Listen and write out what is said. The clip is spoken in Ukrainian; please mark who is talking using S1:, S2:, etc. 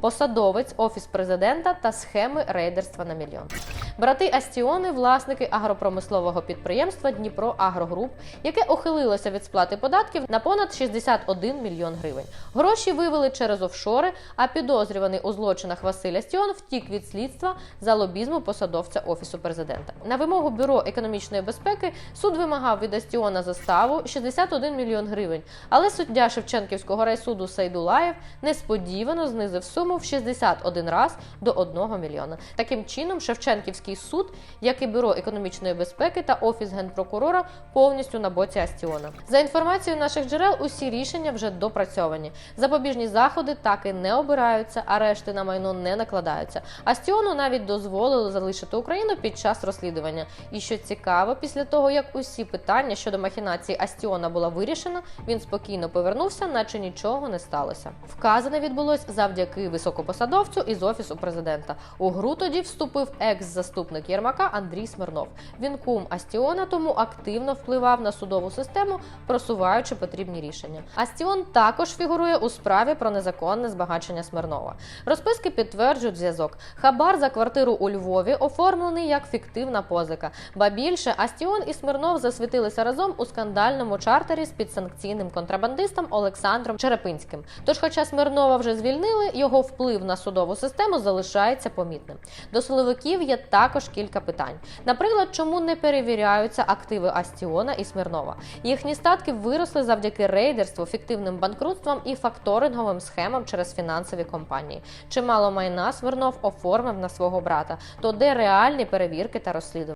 S1: посадовець, офіс президента та схеми рейдерства на мільйон. Брати Астіони власники агропромислового підприємства Дніпро Агрогруп, яке ухилилося від сплати податків на понад 61 мільйон гривень. Гроші вивели через офшори, а підозрюваний у злочинах Василь Астіон втік від слідства за лобізму посадовця офісу президента. На вимогу бюро економічної безпеки суд вимагав від Астіона заставу 61 мільйон гривень. Але суддя Шевченківського райсуду Сайдулаєв несподівано знизив суму в 61 раз до 1 мільйона. Таким чином, Шевченківський суд, як і бюро економічної безпеки та офіс генпрокурора, повністю на боці Астіона. За інформацією наших джерел, усі рішення вже допрацьовані. Запобіжні заходи так і не обираються, арешти на майно не накладаються. Астіону навіть дозволили залишити Україну під час розслідування. І що цікаво, після того як усі питання щодо махінації Астіона була вирішена, він спокійно повернувся, наче нічого не сталося. Вказане відбулось завдяки високопосадовцю із офісу президента. У гру тоді вступив екс-заступник Єрмака Андрій Смирнов. Він кум Астіона, тому активно впливав на судову систему, просуваючи потрібні рішення. Астіон також фігурує у справі про незаконне збагачення Смирнова. Розписки підтверджують зв'язок. Хабар за квартиру у Львові оформлений як фіктивна позика. Ба більше Астіон і Смирнов засвітилися разом у скандальному чартері з підсанкційним контрабандистом Олександром Черепинським. Тож, хоча Смирнова вже звільнили, його вплив на судову систему залишається помітним. До силовиків є також кілька питань. Наприклад, чому не перевіряються активи Астіона і Смирнова? Їхні статки виросли завдяки рейдерству, фіктивним банкрутствам і факторинговим схемам через фінансові компанії. Чимало майна Смирнов оформив на свого брата. То де реальні перевірки та розслідування?